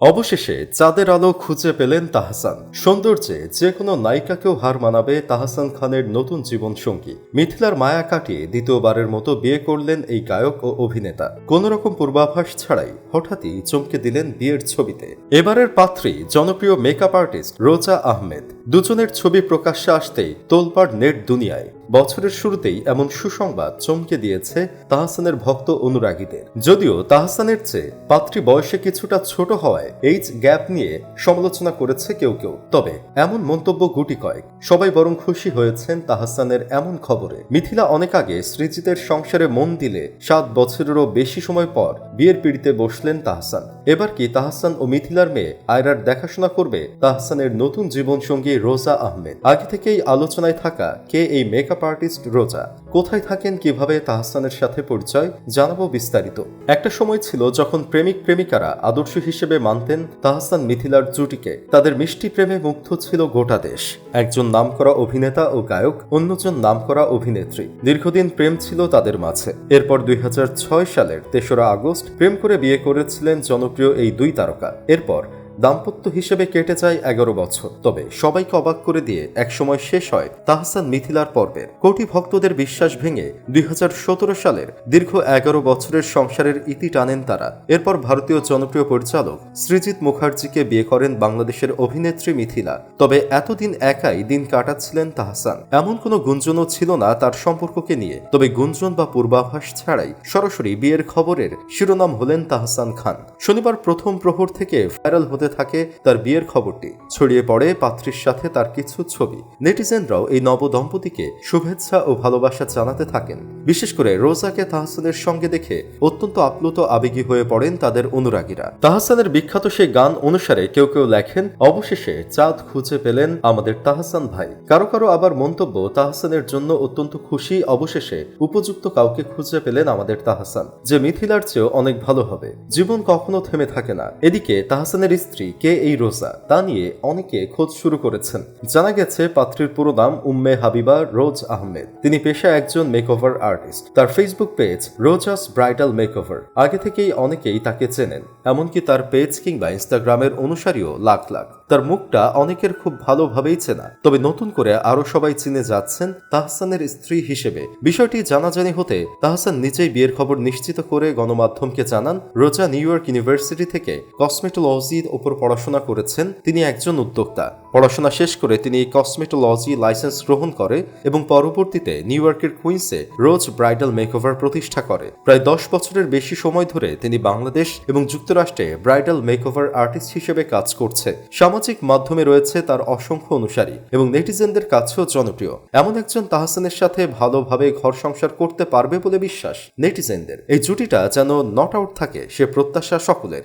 অবশেষে চাঁদের আলো খুঁজে পেলেন তাহসান। সৌন্দর্যে যে কোনো নায়িকাকেও হার মানাবে তাহসান খানের নতুন জীবন সঙ্গী মিথিলার মায়া কাটিয়ে দ্বিতীয়বারের মতো বিয়ে করলেন এই গায়ক ও অভিনেতা। কোন রকম পূর্বাভাস ছাড়াই হঠাৎই চমকে দিলেন বিয়ের ছবিতে। এবারের পাত্রী, জনপ্রিয় মেকআপ আর্টিস্ট রোজা আহমেদ। দুজনের ছবি প্রকাশ্যে আসতেই তোলপাড় নেট দুনিয়ায়। বছরের শুরুতেই এমন সুসংবাদ চমকে দিয়েছে তাহসানের ভক্ত অনুরাগীদের। যদিও তাহসানের চেয়ে পাত্রী বয়সে কিছুটা ছোট হওয়ায় এইজ গ্যাপ নিয়ে সমালোচনা করেছে কেউ কেউ। তবে এমন মন্তব্য গুটি কয়েক। সবাই বরং খুশি হয়েছেন তাহসানের এমন খবরে। মিথিলা অনেক আগে সৃজিতের সংসারে মন দিলে সাত বছরেরও বেশি সময় পর বিয়ের পিড়িতে বসলেন তাহসান। এবার কি তাহসান ও মিথিলার মেয়ে আয়রার দেখাশোনা করবে তাহসানের নতুন জীবনসঙ্গী রোজা আহমেদ? আগে থেকেই আলোচনায় থাকা কে এই মেকআপ আর্টিস্ট রোজা। কোথায় থাকেন, কীভাবে তাহসানের সাথে পরিচয়, জানাব বিস্তারিত। একটা সময় ছিল যখন প্রেমিক প্রেমিকারা আদর্শ হিসেবে মানতেন তাহসান মিথিলার জুটিকে। তাদের মিষ্টি প্রেমে মুগ্ধ ছিল গোটা দেশ। একজন নামকরা অভিনেতা ও গায়ক, অন্যজন নামকরা অভিনেত্রী। দীর্ঘদিন প্রেম ছিল তাদের মাঝে। এরপর দুই হাজার ছয় সালের তেসরা আগস্ট প্রেম করে বিয়ে করেছিলেন জনপ্রিয় এই দুই তারকা। এরপর দাম্পত্য হিসেবে কেটে যায় এগারো বছর। তবে সবাইকে অবাক করে দিয়ে একসময় শেষ হয় তাহসান মিথিলার পর্বের কোটি ভক্তদের বিশ্বাস ভেঙে দুই হাজার সতেরো সালের দীর্ঘ এগারো বছরের সংসারের ইতি টানেন তারা। এরপর ভারতীয় জনপ্রিয় পরিচালক সৃজিত মুখার্জিকে বিয়ে করেন বাংলাদেশের অভিনেত্রী মিথিলা। তবে এতদিন একাই দিন কাটাচ্ছিলেন তাহসান। এমন কোনো গুঞ্জনও ছিল না তার সম্পর্ককে নিয়ে। তবে গুঞ্জন বা পূর্বাভাস ছাড়াই সরাসরি বিয়ের খবরের শিরোনাম হলেন তাহসান খান। শনিবার প্রথম প্রহর থেকে ভাইরাল হতে থাকে তার বিয়ের খবরটি। ছড়িয়ে পড়ে পাত্রীর সাথে তার কিছু ছবি। নেটিজেনরাও এই নব দম্পতিকে শুভেচ্ছা ও ভালোবাসা জানাতে থাকেন। বিশেষ করে রোজাকে তাহসানের সঙ্গে দেখে অত্যন্ত আপ্লুত আবেগী হয়ে পড়েন তাদের অনুরাগীরা। তাহসানের বিখ্যাত সেই গান অনুসারে কেউ কেউ লেখেন, অবশেষে চাঁদ খুঁজে পেলেন আমাদের তাহসান ভাই। কারও কারও আবার মন্তব্য, তাহসানের জন্য অত্যন্ত খুশি, অবশেষে উপযুক্ত কাউকে খুঁজে পেলেন আমাদের তাহসান। যে মিথিলার চেয়েও অনেক ভালো হবে। জীবন কখনো থেমে থাকে না। এদিকে তাহসানের স্ত্রী কে এই রোজা? তা নিয়ে অনেকে খোঁজ শুরু করেছেন। জানা গেছে, পাত্রীর পুরো নাম উম্মে হাবিবা রোজ আহমেদ। তিনি পেশা একজন মেকওভার আর্টিস্ট তার Facebook page Rosas bridal makeover আগে থেকেই অনেকেই তাকে চেনেন। এমনকি তার পেজ কিংবা ইনস্টাগ্রামের অনুসারীও লাখ লাখ। তার মুখটা অনেকের খুব ভালোভাবেই চেনা। তবে নতুন করে আরও সবাই চিনে যাচ্ছেন তাহসানের স্ত্রী হিসেবে। বিষয়টি জানাজানি হতে তাহসান নিজেই বিয়ের খবর নিশ্চিত করে গণমাধ্যমকে জানান, রোজা নিউ ইয়র্ক ইউনিভার্সিটি থেকে। কসমেটোলজির ওপর পড়াশোনা করেছেন তিনি একজন উদ্যোক্তা। পড়াশোনা শেষ করে তিনি কসমেটোলজি লাইসেন্স গ্রহণ করে এবং পরবর্তীতে নিউ ইয়র্কের কুইন্সে রোজ ব্রাইডাল মেকওভার প্রতিষ্ঠা করে। প্রায় দশ বছরের বেশি সময় ধরে তিনি বাংলাদেশ এবং যুক্তরাষ্ট্রে ব্রাইডাল মেকওভার আর্টিস্ট হিসেবে কাজ করছে। সামাজিক মাধ্যমে রয়েছে তার অসংখ্য অনুসারী এবং নেটিজেনদের কাছেও জনপ্রিয়। এমন একজন তাহসানের সাথে ভালোভাবে ঘর সংসার করতে পারবে বলে বিশ্বাস নেটিজেনদের। এই জুটিটা যেন নট আউট থাকে, সে প্রত্যাশা সকলের।